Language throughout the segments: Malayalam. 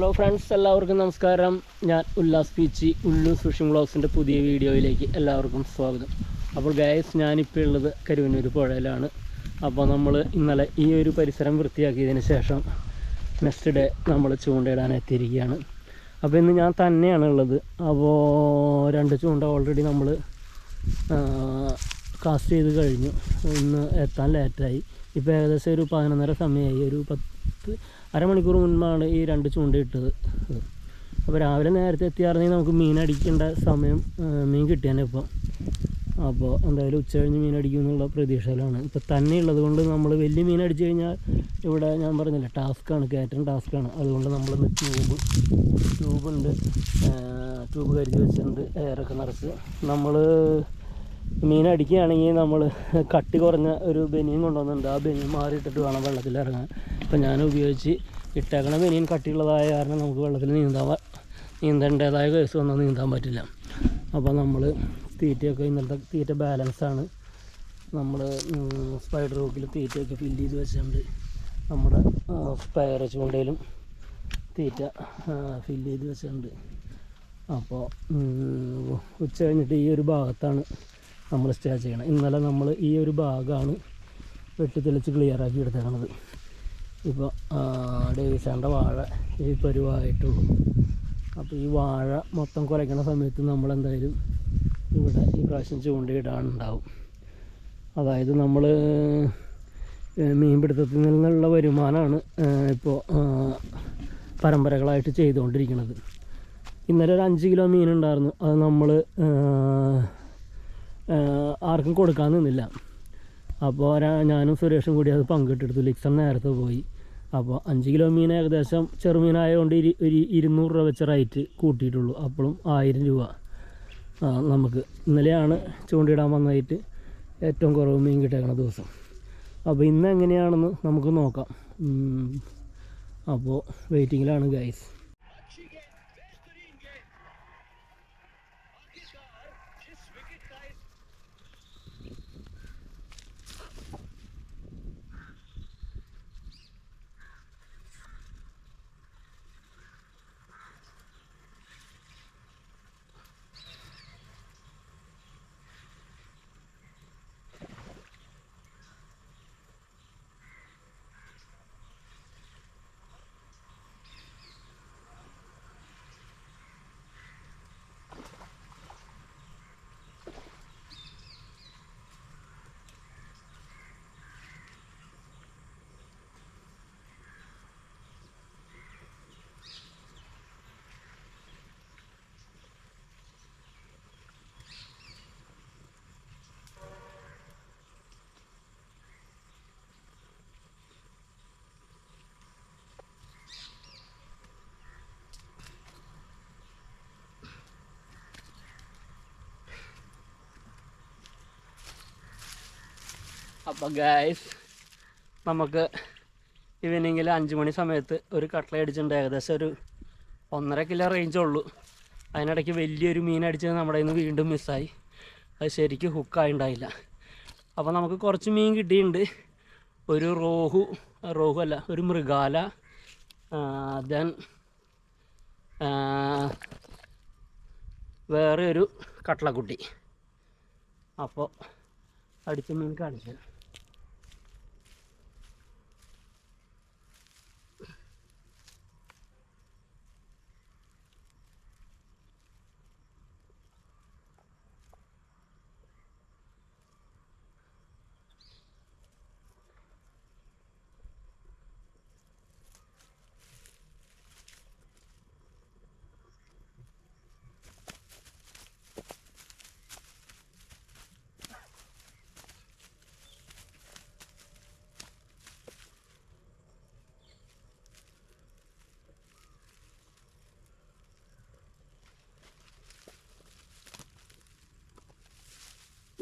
ഹലോ ഫ്രണ്ട്സ് എല്ലാവർക്കും നമസ്കാരം. ഞാൻ ഉല്ലാസ് പീച്ചി ഉള്ളു ഫിഷിംഗ് ബ്ലോഗ്സിന്റെ പുതിയ വീഡിയോയിലേക്ക് എല്ലാവർക്കും സ്വാഗതം. അപ്പോൾ ഗായസ് ഞാനിപ്പോൾ ഉള്ളത് കരുവന്നൂർ പുഴയിലാണ്. അപ്പോൾ നമ്മൾ ഇന്നലെ ഈ ഒരു പരിസരം വൃത്തിയാക്കിയതിന് ശേഷം നെക്സ്റ്റ് ഡേ നമ്മൾ ചൂണ്ടയിടാൻ എത്തിയിരിക്കുകയാണ്. അപ്പോൾ ഇന്ന് ഞാൻ തന്നെയാണ് ഉള്ളത്. അപ്പോൾ രണ്ട് ചൂണ്ട ഓൾറെഡി നമ്മൾ കാസ്റ്റ് ചെയ്ത് കഴിഞ്ഞു. ഇന്ന് എത്താൻ ലേറ്റായി ഇപ്പോൾ ഏകദേശം ഒരു പതിനൊന്നര സമയമായി. ഒരു പത്ത് അരമണിക്കൂർ മുൻപാണ് ഈ രണ്ട് ചൂണ്ട ഇട്ടത്. അപ്പോൾ രാവിലെ നേരത്തെ എത്തിയായിരുന്നെങ്കിൽ നമുക്ക് മീൻ അടിക്കേണ്ട സമയം മീൻ കിട്ടിയാൽ ഇപ്പോൾ അപ്പോൾ എന്തായാലും ഉച്ച കഴിഞ്ഞ് മീൻ അടിക്കും എന്നുള്ള പ്രതീക്ഷയിലാണ്. ഇപ്പോൾ തന്നെ ഉള്ളത് കൊണ്ട് നമ്മൾ വലിയ മീൻ അടിച്ചു കഴിഞ്ഞാൽ ഇവിടെ ഞാൻ പറഞ്ഞില്ല ടാസ്ക്കാണ് കയറ്റം ടാസ്ക്കാണ്. അതുകൊണ്ട് നമ്മളിന്ന് ട്യൂബ് ട്യൂബുണ്ട് ട്യൂബ് കരുതി വെച്ചിട്ടുണ്ട് എയറൊക്കെ നിറച്ച്. നമ്മൾ മീൻ അടിക്കുകയാണെങ്കിൽ നമ്മൾ കട്ടി കുറഞ്ഞ ഒരു ബനിയൻ കൊണ്ടുവന്നിട്ടുണ്ട്. ആ ബനിയൻ മാറിയിട്ടിട്ട് വേണം വെള്ളത്തിൽ ഇറങ്ങാൻ. അപ്പം ഞാൻ ഉപയോഗിച്ച് ഇട്ടേക്കണ ബനിയൻ കട്ടിയുള്ളതായ കാരണം നമുക്ക് വെള്ളത്തിൽ നീന്താൻ നീന്തേണ്ടതായ കേസ് വന്നാൽ നീന്താൻ പറ്റില്ല. അപ്പോൾ നമ്മൾ തീറ്റയൊക്കെ ഇന്നലത്തെ തീറ്റ ബാലൻസാണ് നമ്മൾ സ്പൈഡർ റോക്കിൽ തീറ്റയൊക്കെ ഫില്ല് ചെയ്ത് വെച്ചിട്ടുണ്ട് നമ്മുടെ സ്പയർ ചൂണ്ടയിലും തീറ്റ ഫില്ല് ചെയ്ത് വെച്ചിട്ടുണ്ട് അപ്പോൾ ഉച്ച കഴിഞ്ഞിട്ട് ഈ ഒരു ഭാഗത്താണ് നമ്മൾ സ്റ്റേ ചെയ്യണം. ഇന്നലെ നമ്മൾ ഈ ഒരു ഭാഗമാണ് വെട്ടിത്തെളിച്ച് ക്ലിയർ ആക്കി എടുത്തേക്കണത്. ഇപ്പോൾ ഡേവിസാന്റെ വാഴ ഈ പരുവായിട്ടുള്ളൂ. അപ്പോൾ ഈ വാഴ മൊത്തം കുലയ്ക്കണ സമയത്ത് നമ്മൾ എന്തായാലും ഇവിടെ ഈ പ്രാവശ്യം ചൂണ്ടയിടാനുണ്ടാവും. അതായത് നമ്മൾ മീൻപിടുത്തത്തിൽ നിന്നുള്ള വരുമാനമാണ് ഇപ്പോൾ പരമ്പരകളായിട്ട് ചെയ്തുകൊണ്ടിരിക്കുന്നത് ഇന്നലെ ഒരു അഞ്ച് കിലോ മീനുണ്ടായിരുന്നു. അത് നമ്മൾ ആർക്കും കൊടുക്കാൻ നിന്നില്ല. അപ്പോൾ ഞാനും സുരേഷും കൂടി അത് പങ്കിട്ടെടുത്തു. ലിക്സൺ നേരത്തെ പോയി. അപ്പോൾ അഞ്ച് കിലോ മീൻ ഏകദേശം ചെറുമീനായതുകൊണ്ട് ഇരു ഒരു ഇരുന്നൂറ് രൂപ വെച്ച റേറ്റ് കൂട്ടിയിട്ടുള്ളൂ. അപ്പോഴും ആയിരം രൂപ നമുക്ക് ഇന്നലെയാണ് ചൂണ്ടിടാൻ വന്നതായിട്ട് ഏറ്റവും കുറവ് മീൻ കിട്ടിയേക്കണ ദിവസം. അപ്പോൾ ഇന്ന് എങ്ങനെയാണെന്ന് നമുക്ക് നോക്കാം. അപ്പോൾ വെയിറ്റിങ്ങിലാണ് ഗൈസ്. അപ്പോൾ ഗായ്സ് നമുക്ക് ഈവനിങ്ങിൽ അഞ്ച് മണി സമയത്ത് ഒരു കട്ട്ല അടിച്ചിട്ടുണ്ട്. ഏകദേശം ഒരു ഒന്നര കിലോ റേഞ്ചേ ഉള്ളൂ. അതിനിടയ്ക്ക് വലിയൊരു മീൻ അടിച്ചത് നമ്മുടെ നിന്ന് വീണ്ടും മിസ്സായി അത് ശരിക്കും ഹുക്കായിണ്ടായില്ല അപ്പോൾ നമുക്ക് കുറച്ച് മീൻ കിട്ടിയിട്ടുണ്ട് ഒരു റോഹു റോഹു അല്ല ഒരു മൃഗാല ദെൻ വേറെ ഒരു കട്ടളക്കുട്ടി. അപ്പോൾ അടിച്ച മീൻ കാണിച്ചു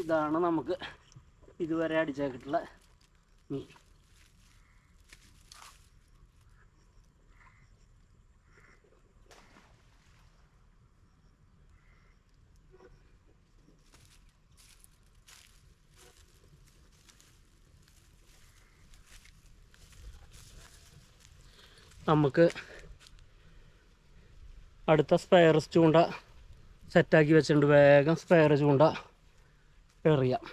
ഇതാണ് നമുക്ക് ഇതുവരെ അടിച്ചേക്കിട്ടുള്ള മീൻ. നമുക്ക് അടുത്ത സ്പെയർ ചൂണ്ട സെറ്റാക്കി വെച്ചിട്ടുണ്ട്. വേഗം സ്പെയർ ചൂണ്ട എറിയാം.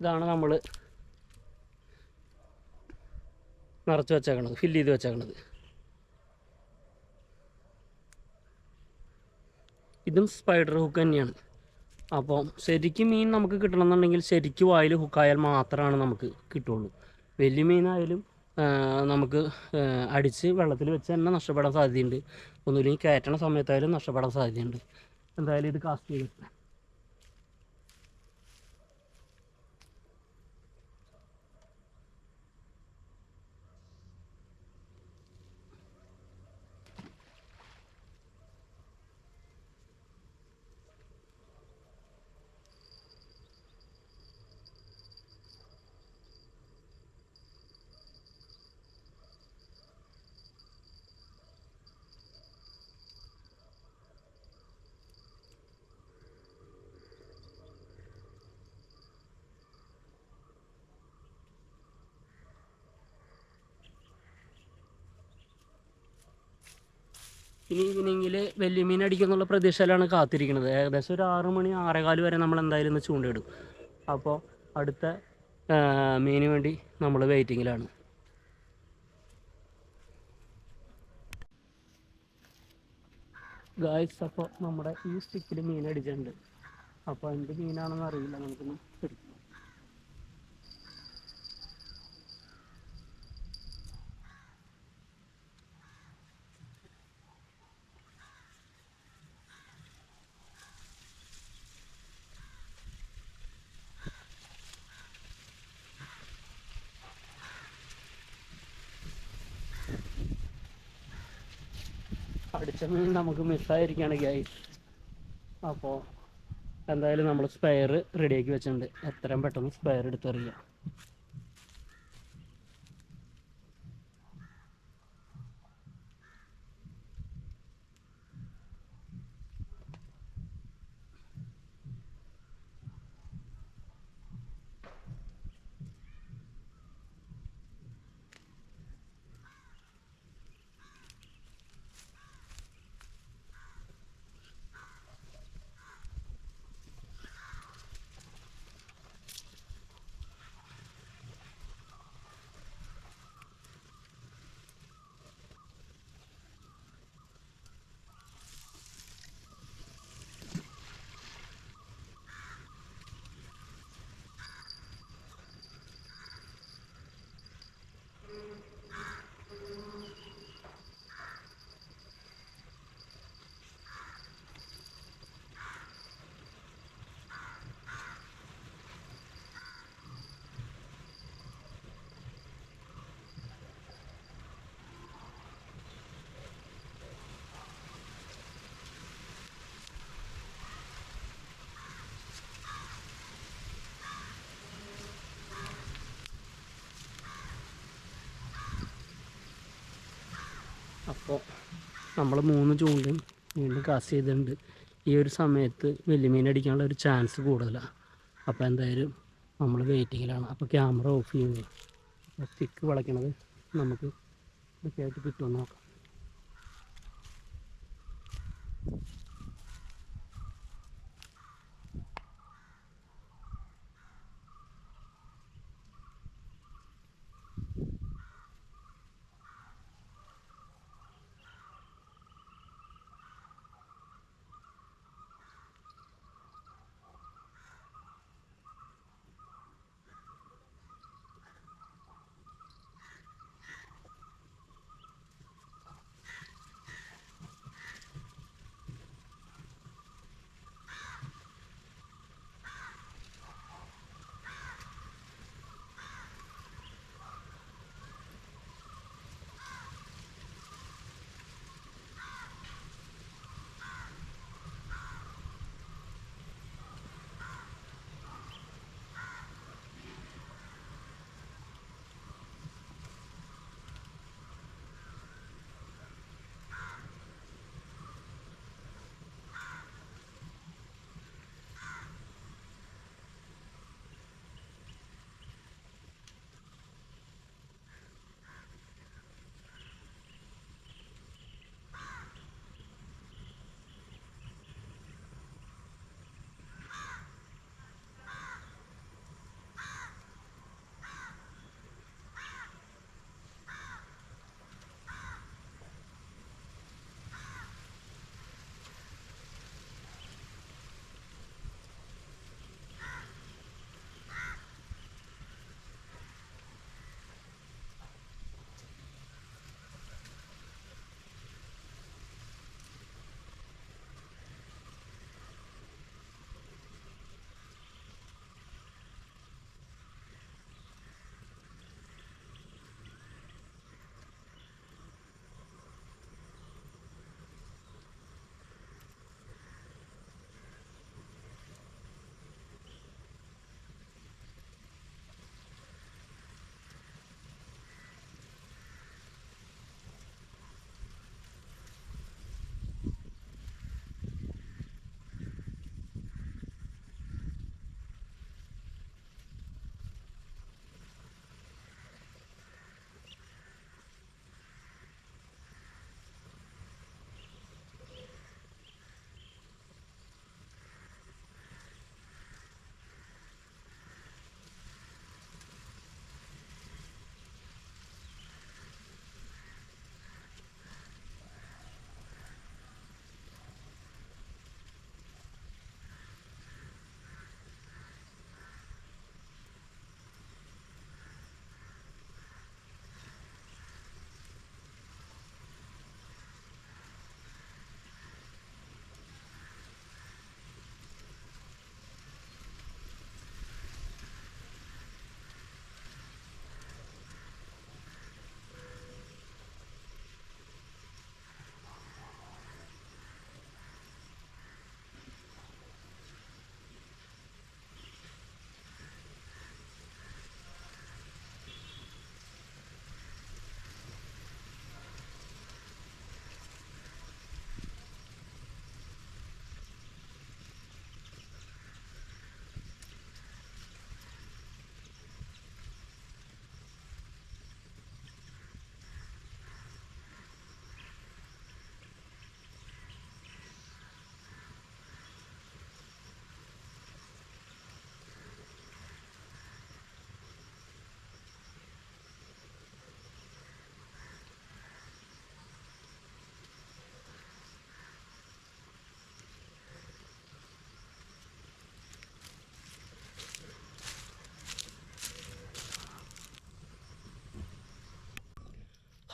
ഇതാണ് നമ്മൾ നിറച്ച് വെച്ചേക്കണത് ഫില്ല് ചെയ്ത് വെച്ചേക്കണത്. ഇതും സ്പൈഡർ ഹുക്ക് തന്നെയാണ്. അപ്പോൾ ശരിക്ക് മീൻ നമുക്ക് കിട്ടണമെന്നുണ്ടെങ്കിൽ ശരിക്ക് വായിൽ ഹുക്കായാൽ മാത്രമാണ് നമുക്ക് കിട്ടുള്ളൂ. വലിയ മീനായാലും നമുക്ക് അടിച്ച് വെള്ളത്തിൽ വെച്ച് തന്നെ നഷ്ടപ്പെടാൻ സാധ്യതയുണ്ട്. ഒന്നുമില്ലെങ്കിൽ കയറ്റണ സമയത്തായാലും നഷ്ടപ്പെടാൻ സാധ്യതയുണ്ട്. എന്തായാലും ഇത് കാസ്റ്റ് ചെയ്ത്. ഇനി ഈവനിങ്ങിൽ വലിയ മീൻ അടിക്കുന്നുള്ള പ്രതീക്ഷയിലാണ് കാത്തിരിക്കുന്നത്. ഏകദേശം ഒരു ആറു മണി ആറേകാൽ വരെ നമ്മൾ എന്തായാലും ഇന്ന് ചൂണ്ടയിടും. അപ്പോൾ അടുത്ത ആ, മീന് വേണ്ടി നമ്മൾ വെയിറ്റിങ്ങിലാണ്. ഗായ്സ് അപ്പോൾ നമ്മുടെ ഈ സ്റ്റിക്കിൽ മീൻ അടിച്ചിട്ടുണ്ട് അപ്പോൾ എന്ത് മീനാണെന്ന് അറിയില്ല. നമുക്കൊന്ന് എടുക്കാം. അടിച്ച മീൻ നമുക്ക് മിസ്സായിരിക്കുകയാണ് ഗൈസ് അപ്പോൾ എന്തായാലും നമ്മൾ സ്പെയർ റെഡിയാക്കി വെച്ചിട്ടുണ്ട്. എത്രയും പെട്ടെന്ന് സ്പെയർ എടുത്തെറിയാം അപ്പോൾ നമ്മൾ മൂന്ന് ചൂണ്ടും വീണ്ടും കാസ്റ്റ് ചെയ്തിട്ടുണ്ട്. ഈ ഒരു സമയത്ത് വലിയ മീൻ അടിക്കാനുള്ള ഒരു ചാൻസ് കൂടുതലാണ് അപ്പോൾ എന്തായാലും നമ്മൾ വെയിറ്റിങ്ങിലാണ് അപ്പോൾ ക്യാമറ ഓഫ് ചെയ്യുന്നു. സ്റ്റിക്ക് വളയ്ക്കണത് നമുക്ക് കൃത്യമായിട്ട് കിട്ടുമെന്ന് നോക്കാം.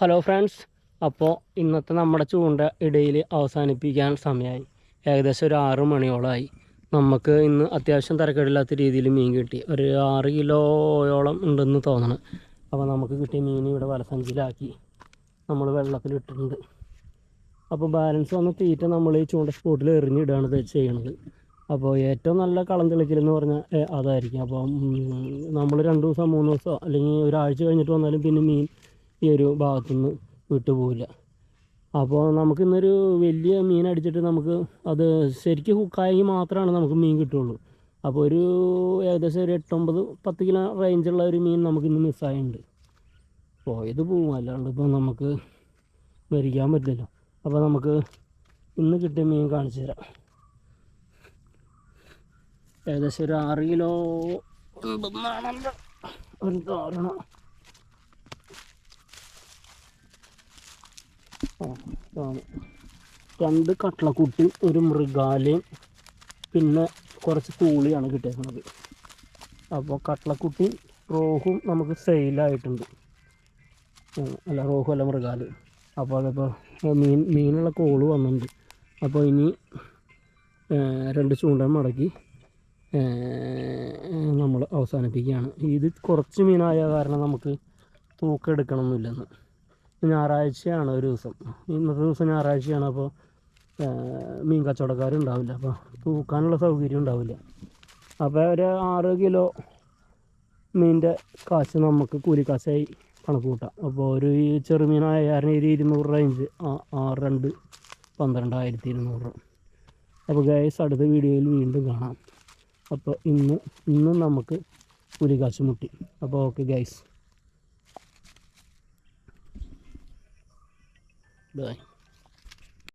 ഹലോ ഫ്രണ്ട്സ് അപ്പോൾ ഇന്നത്തെ നമ്മുടെ ചൂണ്ട ഇടയിൽ അവസാനിപ്പിക്കാൻ സമയമായി ഏകദേശം ഒരു ആറ് മണിയോളമായി. നമുക്ക് ഇന്ന് അത്യാവശ്യം തിരക്കേടില്ലാത്ത രീതിയിൽ മീൻ കിട്ടി. ഒരു ആറ് കിലോയോളം ഉണ്ടെന്ന് തോന്നണം. അപ്പോൾ നമുക്ക് കിട്ടിയ മീൻ ഇവിടെ വലസഞ്ചിയിലാക്കി നമ്മൾ വെള്ളത്തിലിട്ടിട്ടുണ്ട് അപ്പോൾ ബാലൻസ് വന്ന തീറ്റ നമ്മൾ ഈ ചൂണ്ട സ്പോട്ടിൽ എറിഞ്ഞിടുകയാണ് ചെയ്യണത്. അപ്പോൾ ഏറ്റവും നല്ല കളം തെളിക്കലെന്ന് പറഞ്ഞാൽ അതായിരിക്കും. അപ്പം നമ്മൾ രണ്ട് ദിവസം മൂന്ന് ദിവസം അല്ലെങ്കിൽ ഒരാഴ്ച കഴിഞ്ഞിട്ട് വന്നാലും പിന്നെ മീൻ ഈ ഒരു ഭാഗത്തുനിന്ന് വിട്ടുപോകില്ല അപ്പോൾ നമുക്ക് ഇന്നൊരു വലിയ മീൻ അടിച്ചിട്ട് നമുക്ക് അത് ശരിക്കും ഹുക്കായെങ്കിൽ മാത്രമാണ് നമുക്ക് മീൻ കിട്ടുള്ളൂ. അപ്പോൾ ഒരു ഏകദേശം ഒരു എട്ടൊമ്പത് പത്ത് കിലോ റേഞ്ചുള്ള ഒരു മീൻ നമുക്കിന്ന് മിസ്സായിട്ടുണ്ട് പോയത് പോവും. അല്ലാണ്ട് ഇപ്പോൾ നമുക്ക് ഭരിക്കാൻ പറ്റില്ലല്ലോ. അപ്പോൾ നമുക്ക് ഇന്ന് കിട്ടിയ മീൻ കാണിച്ചു തരാം. ഏകദേശം ഒരു ആറ് കിലോ ഒരു ധാരണ ആ, ഇതാണ്. രണ്ട് കട്ടളക്കുട്ടിയും ഒരു മൃഗാലയും പിന്നെ കുറച്ച് കൂളിയാണ് കിട്ടിയേക്കുന്നത് അപ്പോൾ കട്ടളക്കുട്ടി റോഹും നമുക്ക് സെയിലായിട്ടുണ്ട് അല്ല റോഹു അല്ല മൃഗാലയം അപ്പോൾ അതിപ്പോൾ മീൻ മീനുള്ള കോൾ വന്നിട്ടുണ്ട്. അപ്പോൾ ഇനി രണ്ട് ചൂണ്ടൻ മടക്കി നമ്മൾ അവസാനിപ്പിക്കുകയാണ്. ഇത് കുറച്ച് മീനായ കാരണം നമുക്ക് തൂക്കം എടുക്കണമെന്നില്ലെന്ന് ഞായറാഴ്ചയാണ് ഒരു ദിവസം. ഇന്നത്തെ ദിവസം ഞായറാഴ്ചയാണ് അപ്പോൾ മീൻ കച്ചവടക്കാരുണ്ടാവില്ല അപ്പോൾ തൂക്കാനുള്ള സൗകര്യം ഉണ്ടാവില്ല. അപ്പോൾ ഒരു ആറ് കിലോ മീനിന്റെ കാശ് നമുക്ക് കൂലിക്കാശായി കണക്ക് കൂട്ടാം. അപ്പോൾ ഒരു ഈ ചെറുമീനായ കാരണം ഒരു ഇരുന്നൂറ് റേഞ്ച് ആറ് രണ്ട് പന്ത്രണ്ടായിരത്തി ഇരുന്നൂറ്. അപ്പോൾ ഗൈസ് അടുത്ത വീഡിയോയിൽ വീണ്ടും കാണാം. അപ്പോൾ ഇന്ന് ഇന്നും നമുക്ക് കൂലിക്കാശ് മുട്ടി. അപ്പോൾ ഓക്കെ ഗൈസ് đời